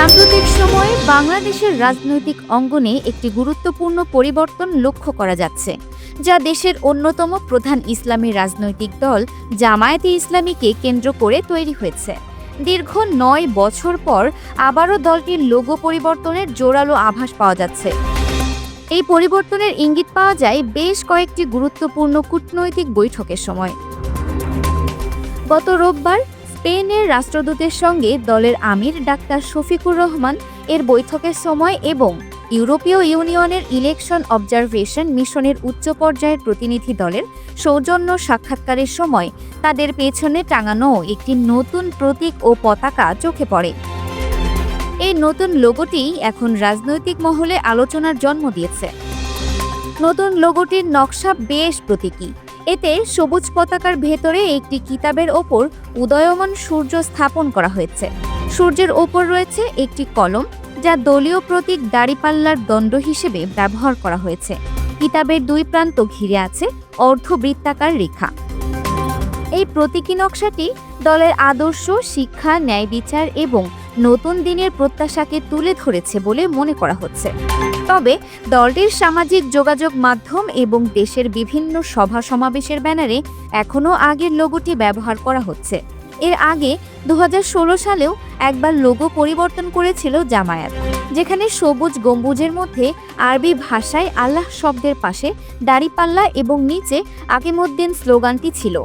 সাম্প্রতিক সময়ে বাংলাদেশের রাজনৈতিক অঙ্গনে একটি গুরুত্বপূর্ণ পরিবর্তন লক্ষ্য করা যাচ্ছে, যা দেশের অন্যতম প্রধান ইসলামী রাজনৈতিক দল জামায়াতে ইসলামীকে কেন্দ্র করে তৈরি হয়েছে। দীর্ঘ নয় বছর পর আবারও দলটির লোগো পরিবর্তনের জোরালো আভাস পাওয়া যাচ্ছে। এই পরিবর্তনের ইঙ্গিত পাওয়া যায় বেশ কয়েকটি গুরুত্বপূর্ণ কূটনৈতিক বৈঠকের সময়। গত রোববার স্পেনের রাষ্ট্রদূতের সঙ্গে দলের আমির ডাক্তার শফিকুর রহমান এর বৈঠকের সময় এবং ইউরোপীয় ইউনিয়নের ইলেকশন অবজারভেশন মিশনের উচ্চ পর্যায়ের প্রতিনিধি দলের সৌজন্য সাক্ষাৎকারের সময় তাদের পেছনে টাঙানো একটি নতুন প্রতীক ও পতাকা চোখে পড়ে। এই নতুন লোগোটি এখন রাজনৈতিক মহলে আলোচনার জন্ম দিয়েছে। নতুন লোগোটির নকশা বেশ প্রতীকী। এতে সবুজ পতাকার ভেতরে একটি কিতাবের ওপর উদয়মান সূর্য স্থাপন করা হয়েছে। সূর্যের ওপর রয়েছে একটি কলম, যা দলীয় প্রতীক দাড়িপাল্লার দণ্ড হিসেবে ব্যবহার করা হয়েছে। কিতাবের দুই প্রান্ত ঘিরে আছে অর্ধবৃত্তাকার রেখা। এই প্রতীকী নকশাটি দলের আদর্শ, শিক্ষা, ন্যায় বিচার এবং নতুন দিনের প্রত্যাশাকে তুলে ধরেছে বলে মনে করা হচ্ছে। তবে দলটির সামাজিক যোগাযোগ মাধ্যম এবং দেশের বিভিন্ন সভা সমাবেশের ব্যানারে এখনও আগের লোগোটি ব্যবহার করা হচ্ছে। এর আগে দু হাজার ষোলো সালেও একবার লোগো পরিবর্তন করেছিল জামায়াত, যেখানে সবুজ গম্বুজের মধ্যে আরবি ভাষায় আল্লাহ শব্দের পাশে দাড়িপাল্লা এবং নিচে আকিমুদ্দিন স্লোগানটি ছিল।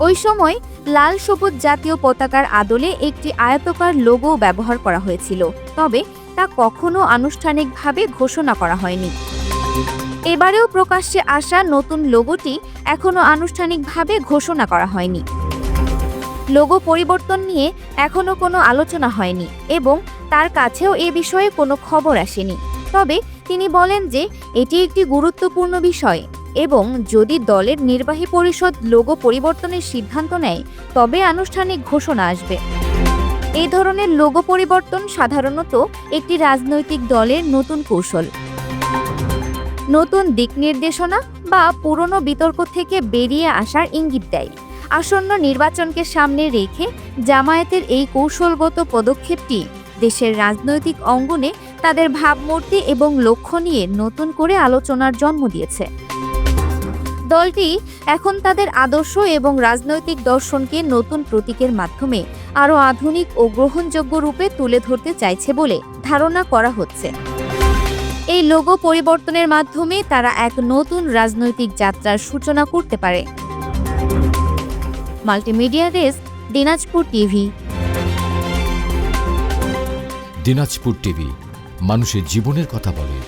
ওই সময় লাল সবুজ জাতীয় পতাকার আদলে একটি আয়তকার লোগো ব্যবহার করা হয়েছিল, তবে তা কখনো আনুষ্ঠানিকভাবে ঘোষণা করা হয়নি। এবারেও প্রকাশ্যে আসা নতুন লোগোটি এখনও আনুষ্ঠানিকভাবে ঘোষণা করা হয়নি। লোগো পরিবর্তন নিয়ে এখনও কোনো আলোচনা হয়নি এবং তার কাছেও এ বিষয়ে কোনো খবর আসেনি। তবে তিনি বলেন যে, এটি একটি গুরুত্বপূর্ণ বিষয়। এবং যদি দলের নির্বাহী পরিষদ লোগো পরিবর্তনের সিদ্ধান্ত নেয়, তবে আনুষ্ঠানিক ঘোষণা আসবে। এই ধরনের লোগো পরিবর্তন সাধারণত একটি রাজনৈতিক দলের নতুন কৌশল। নতুন দিক নির্দেশনা বা পুরনো বিতর্ক থেকে বেরিয়ে আসার ইঙ্গিত দেয়। আসন্ন নির্বাচনকে সামনে রেখে জামায়াতের এই কৌশলগত পদক্ষেপটি দেশের রাজনৈতিক অঙ্গনে তাদের ভাবমূর্তি এবং লক্ষ্য নিয়ে নতুন করে আলোচনার জন্ম দিয়েছে। দলটি এখন তাদের আদর্শ এবং রাজনৈতিক দর্শনকে নতুন প্রতীকের মাধ্যমে আরও আধুনিক ও গ্রহণযোগ্য রূপে তুলে ধরতে চাইছে বলে ধারণা করা হচ্ছে। এই লোগো পরিবর্তনের মাধ্যমে তারা এক নতুন রাজনৈতিক যাত্রার সূচনা করতে পারে। Multimedia desk, Dinajpur TV. Dinajpur TV, মানুষের জীবনের কথা বলে।